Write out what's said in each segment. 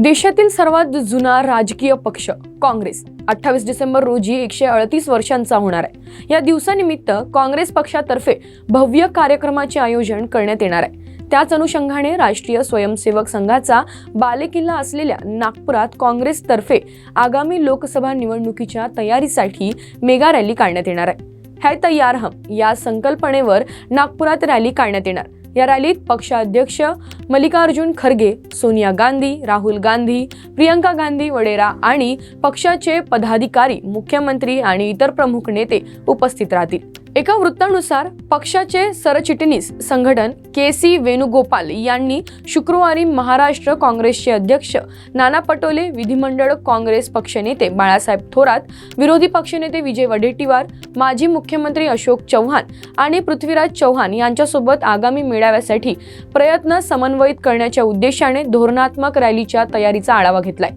देशातील सर्वात जुना राजकीय पक्ष काँग्रेस. अठ्ठावीस डिसेंबर रोजी एकशे अडतीस वर्षांचा होणार आहे. या दिवसानिमित्त काँग्रेस पक्षातर्फे भव्य कार्यक्रमाचे आयोजन करण्यात येणार आहे. त्याच अनुषंगाने राष्ट्रीय स्वयंसेवक संघाचा बालेकिल्ला असलेल्या नागपुरात काँग्रेसतर्फे आगामी लोकसभा निवडणुकीच्या तयारीसाठी मेगा रॅली काढण्यात येणार आहे. है तयार हम या संकल्पनेवर नागपुरात रॅली काढण्यात येणार. या रॅलीत पक्षाध्यक्ष मल्लिकार्जुन खरगे सोनिया गांधी राहुल गांधी प्रियंका गांधी वडेरा आणि पक्षाचे पदाधिकारी मुख्यमंत्री आणि इतर प्रमुख नेते उपस्थित राहतील. एका वृत्तानुसार पक्षाचे सरचिटणीस संघटन के सी वेणुगोपाल यांनी शुक्रवारी महाराष्ट्र काँग्रेसचे अध्यक्ष नाना पटोले विधिमंडळ काँग्रेस पक्षनेते बाळासाहेब थोरात विरोधी पक्षनेते विजय वडेट्टीवार माजी मुख्यमंत्री अशोक चव्हाण आणि पृथ्वीराज चव्हाण यांच्यासोबत आगामी मेळाव्यासाठी प्रयत्न समन्वयित करण्याच्या उद्देशाने धोरणात्मक रॅलीच्या तयारीचा आढावा घेतलाय.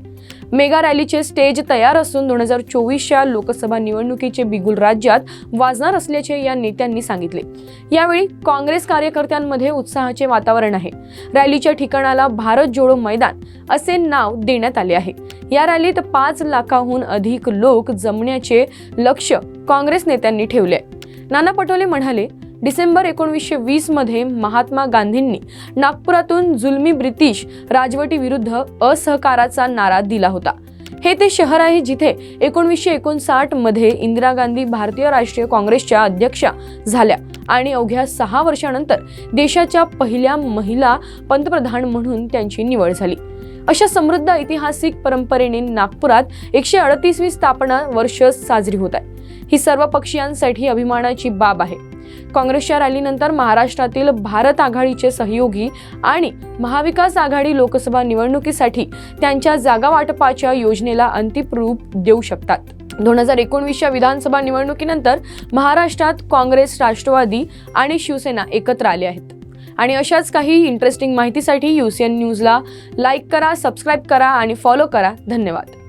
मेगा रॅलीचे स्टेज तयार असून दोन हजार चोवीसच्या लोकसभा निवडणुकीचे बिगुल राज्यात वाजणार असल्याचे या नेत्यांनी सांगितले. यावेळी काँग्रेस कार्यकर्त्यांमध्ये उत्साहाचे वातावरण आहे. रॅलीच्या ठिकाणाला भारत जोडो मैदान असे नाव देण्यात आले आहे. या रॅलीत पाच लाखाहून अधिक लोक जमण्याचे लक्ष काँग्रेस नेत्यांनी ठेवले आहे. नाना पटोले म्हणाले डिसेंबर एकोणीसशे वीसमध्ये महात्मा गांधींनी नागपुरातून जुलमी ब्रिटिश राजवटीविरुद्ध असहकाराचा नारा दिला होता. हे ते शहर आहे जिथे एकोणीसशे एकोणसाठमध्ये इंदिरा गांधी भारतीय राष्ट्रीय काँग्रेसच्या अध्यक्षा झाल्या आणि अवघ्या सहा वर्षानंतर देशाच्या पहिल्या महिला पंतप्रधान म्हणून त्यांची निवड झाली. अशा समृद्ध ऐतिहासिक परंपरेने नागपुरात एकशे अडतीसवी स्थापना वर्ष साजरी होत आहे. ही सर्व पक्षीयांसाठी अभिमानाची बाब आहे. काँग्रेसच्या रॅलीनंतर महाराष्ट्रातील भारत आघाडीचे सहयोगी आणि महाविकास आघाडी लोकसभा निवडणुकीसाठी त्यांच्या जागा वाटपाच्या योजनेला अंतिम रूप देऊ शकतात. दोन हजार एकोणवीसच्या विधानसभा निवडणुकीनंतर महाराष्ट्रात काँग्रेस राष्ट्रवादी आणि शिवसेना एकत्र आले आहेत. आणि अशाच काही इंटरेस्टिंग माहितीसाठी यू सी एन न्यूजला लाईक करा सबस्क्राईब करा आणि फॉलो करा. धन्यवाद.